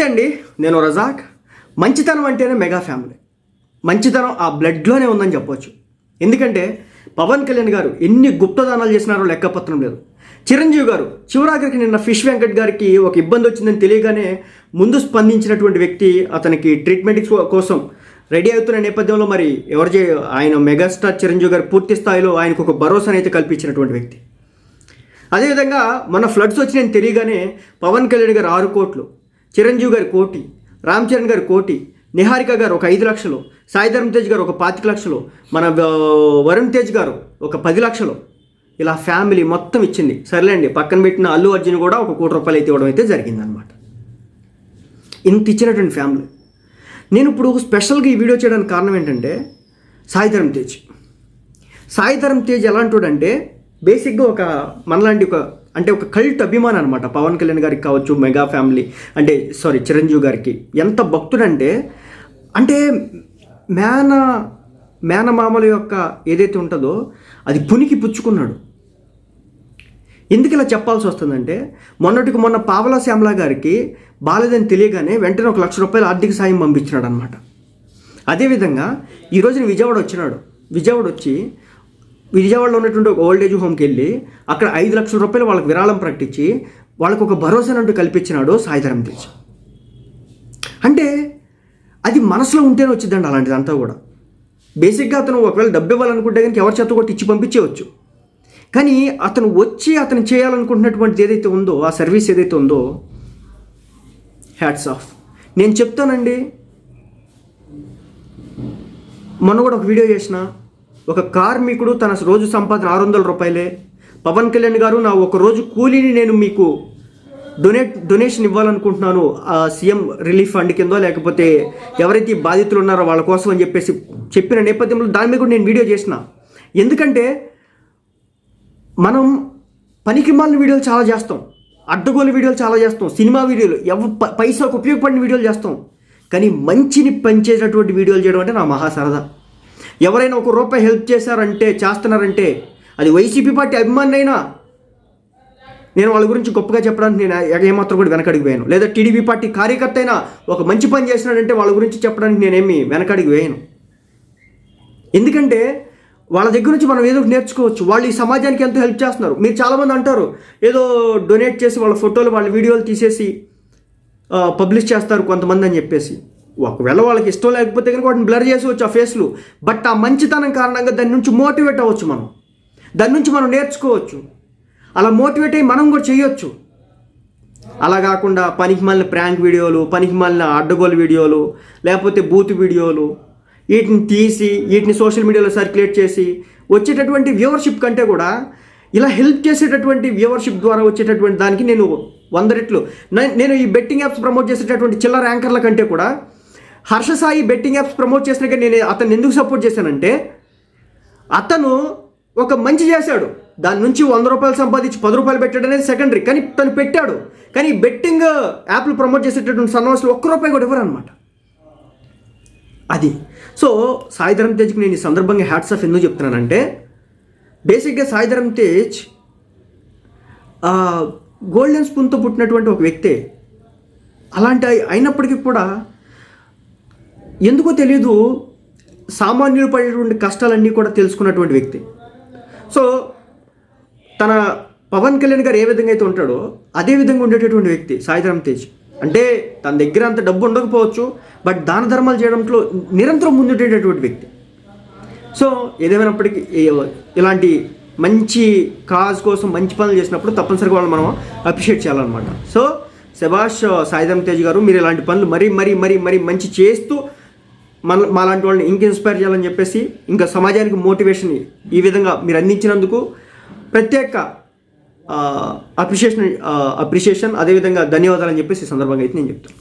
నమస్తే అండి నేను రజాక్. మంచితనం అంటేనే మెగా ఫ్యామిలీ. మంచితనం ఆ బ్లడ్లోనే ఉందని చెప్పొచ్చు. ఎందుకంటే పవన్ కళ్యాణ్ గారు ఎన్ని గుప్తదానాలు చేసినారో లెక్కపత్రం లేదు. చిరంజీవి గారు చివరాఖరికి నిన్న ఫిష్ వెంకట్ గారికి ఒక ఇబ్బంది వచ్చిందని తెలియగానే ముందు స్పందించినటువంటి వ్యక్తి అతనికి ట్రీట్మెంట్ కోసం రెడీ అవుతున్న నేపథ్యంలో మరి ఎవరు చే ఆయన మెగాస్టార్ చిరంజీవి గారు పూర్తి స్థాయిలో ఆయనకు ఒక భరోసానైతే అయితే కల్పించినటువంటి వ్యక్తి. అదేవిధంగా మన ఫ్లడ్స్ వచ్చినాయని తెలియగానే పవన్ కళ్యాణ్ గారు ఆరు కోట్లు చిరంజీవి గారు కోటి రామ్ చరణ్ గారు కోటి నిహారిక గారు ఒక ఐదు లక్షలు సాయి ధరమ్ తేజ్ గారు ఒక పాతిక లక్షలు మన వరుణ్ తేజ్ గారు ఒక పది లక్షలు. ఇలా ఫ్యామిలీ మొత్తం ఇచ్చింది. సర్లేండి పక్కన పెట్టిన అల్లు అర్జున్ కూడా ఒక కోటి రూపాయలు అయితే ఇవ్వడం అయితే జరిగిందనమాట ఇంత ఇచ్చినటువంటి ఫ్యామిలీ. నేను ఇప్పుడు స్పెషల్గా ఈ వీడియో చేయడానికి కారణం ఏంటంటే సాయి ధరమ్ తేజ్ సాయి ధరమ్ తేజ్ ఎలాంటివాడంటే బేసిక్గా ఒక మనలాంటి ఒక అంటే ఒక కల్ట్ అభిమానం అనమాట పవన్ కళ్యాణ్ గారికి కావచ్చు మెగా ఫ్యామిలీ అంటే సారీ చిరంజీవి గారికి. ఎంత భక్తుడంటే అంటే మేన మేనమామల యొక్క ఏదైతే ఉంటుందో అది పునికి పుచ్చుకున్నాడు. ఎందుకు ఇలా చెప్పాల్సి వస్తుందంటే మొన్నటికి మొన్న పావలా శ్యామల గారికి బాలేదని తెలియగానే వెంటనే ఒక లక్ష రూపాయలు ఆర్థిక సాయం పంపించినాడు అనమాట అదేవిధంగా ఈరోజు విజయవాడ వచ్చినాడు. విజయవాడ వచ్చి విజయవాడలో ఉన్నటువంటి ఒక ఓల్డ్ ఏజ్ హోమ్కి వెళ్ళి అక్కడ ఐదు లక్షల రూపాయలు వాళ్ళకి విరాళం ప్రకటించి వాళ్ళకు ఒక భరోసానంటూ కల్పించినాడు సాయిధరం తేజ్ అంటే అది మనసులో ఉంటేనే వచ్చిందండి అలాంటిదంతా కూడా. బేసిక్గా అతను ఒకవేళ డబ్బు ఇవ్వాలనుకుంటే కనుక ఎవరి చేత కొట్టి ఇచ్చి పంపించేవచ్చు కానీ అతను వచ్చి అతను చేయాలనుకుంటున్నటువంటిది ఏదైతే ఉందో ఆ సర్వీస్ ఏదైతే ఉందో హ్యాట్స్ ఆఫ్ నేను చెప్తానండి. మొన్న కూడా ఒక వీడియో చేసిన ఒక కార్మికుడు తన రోజు సంపాదన ఆరు వందల రూపాయలే. పవన్ కళ్యాణ్ గారు నా ఒక రోజు కూలీని నేను మీకు డొనేట్ డొనేషన్ ఇవ్వాలనుకుంటున్నాను. ఆ సీఎం రిలీఫ్ ఫండ్ కింద లేకపోతే ఎవరైతే బాధితులు ఉన్నారో వాళ్ళ కోసం అని చెప్పేసి చెప్పిన నేపథ్యంలో దాని మీద కూడా నేను వీడియో చేసిన. ఎందుకంటే మనం పనికిమాలిన వీడియోలు చాలా చేస్తాం. అడ్డగోలు వీడియోలు చాలా చేస్తాం. సినిమా వీడియోలు ఎవ ప- ఉపయోగపడిన వీడియోలు చేస్తాం. కానీ మంచిని పనిచేసేటువంటి వీడియోలు చేయడం అంటే నా మహా సరదా ఎవరైనా ఒక రూపాయి హెల్ప్ చేశారంటే చేస్తున్నారంటే అది వైసీపీ పార్టీ అభిమాని అయినా నేను వాళ్ళ గురించి గొప్పగా చెప్పడానికి నేను ఏమాత్రం కూడా వెనకడికి వేయను లేదా టీడీపీ పార్టీ కార్యకర్త అయినా ఒక మంచి పని చేసినాడంటే వాళ్ళ గురించి చెప్పడానికి నేనేమి వెనకడికి వేయను ఎందుకంటే వాళ్ళ దగ్గర నుంచి మనం ఏదో నేర్చుకోవచ్చు. వాళ్ళు ఈ సమాజానికి ఎంతో హెల్ప్ చేస్తున్నారు. మీరు చాలామంది అంటారు ఏదో డొనేట్ చేసి వాళ్ళ ఫోటోలు వాళ్ళ వీడియోలు తీసేసి పబ్లిష్ చేస్తారు కొంతమంది అని చెప్పేసి. ఒకవేళ వాళ్ళకి ఇష్టం లేకపోతే కనుక వాటిని బ్లర్ చేసేవచ్చు ఆ ఫేస్లు బట్ ఆ మంచితనం కారణంగా దాని నుంచి మోటివేట్ అవ్వచ్చు మనం. దాని నుంచి మనం నేర్చుకోవచ్చు. అలా మోటివేట్ అయ్యి మనం కూడా చేయొచ్చు. అలా కాకుండా పనికి మళ్ళిన ప్రాంక్ వీడియోలు పనికి మళ్ళిన అడ్డగోలు వీడియోలు లేకపోతే బూత్ వీడియోలు వీటిని తీసి వీటిని సోషల్ మీడియాలో సర్క్యులేట్ చేసి వచ్చేటటువంటి వ్యూవర్షిప్ కంటే కూడా ఇలా హెల్ప్ చేసేటటువంటి వ్యూవర్షిప్ ద్వారా వచ్చేటటువంటి దానికి నేను వంద రెట్లు నేను ఈ బెట్టింగ్ యాప్స్ ప్రమోట్ చేసేటటువంటి చిల్లర యాంకర్ల కంటే కూడా Harsha Sai betting apps promote చేసినాక నేను అతన్ని ఎందుకు సపోర్ట్ చేశానంటే అతను ఒక మంచి చేశాడు. దాని నుంచి వంద రూపాయలు సంపాదించి పది రూపాయలు పెట్టాడు అనేది సెకండరీ కానీ తను పెట్టాడు. కానీ బెట్టింగ్ యాప్లు ప్రమోట్ చేసేటటువంటి సన్నివాసులు ఒక్క రూపాయి కూడా ఇవ్వరు అనమాట అది. సో సాయిధరం తేజ్కి నేను ఈ సందర్భంగా హ్యాట్స్ ఆఫ్ ఎందుకు చెప్తున్నానంటే బేసిక్గా సాయిధరం తేజ్ గోల్డెన్ స్పూన్తో పుట్టినటువంటి ఒక వ్యక్తే. అలాంటి అయినప్పటికీ కూడా ఎందుకో తెలియదు సామాన్యులు పడేటువంటి కష్టాలన్నీ కూడా తెలుసుకున్నటువంటి వ్యక్తి. సో తన పవన్ కళ్యాణ్ గారు ఏ విధంగా అయితే ఉంటాడో అదే విధంగా ఉండేటటువంటి వ్యక్తి సాయిధరం తేజ్ అంటే తన దగ్గర అంత డబ్బు ఉండకపోవచ్చు బట్ దాన ధర్మాలు చేయడంలో నిరంతరం ముందుండేటటువంటి వ్యక్తి. సో ఏదేమైనప్పటికీ ఇలాంటి మంచి కాజ్ కోసం మంచి పనులు చేసినప్పుడు తప్పనిసరిగా వాళ్ళని మనం అప్రిషియేట్ చేయాలన్నమాట. సో శభాష్ సాయిధరం తేజ్ గారు మీరు ఇలాంటి పనులు మరీ మరీ మరీ మరీ మంచి చేస్తూ మన మాలాంటి వాళ్ళని ఇంక ఇన్స్పైర్ చేయాలని చెప్పేసి ఇంకా సమాజానికి మోటివేషన్ ఈ విధంగా మీరు అందించినందుకు ప్రత్యేక అప్రిషియేషన్ అప్రిషియేషన్ అదేవిధంగా ధన్యవాదాలు అని చెప్పేసి ఈ సందర్భంగా అయితే నేను చెప్తాను.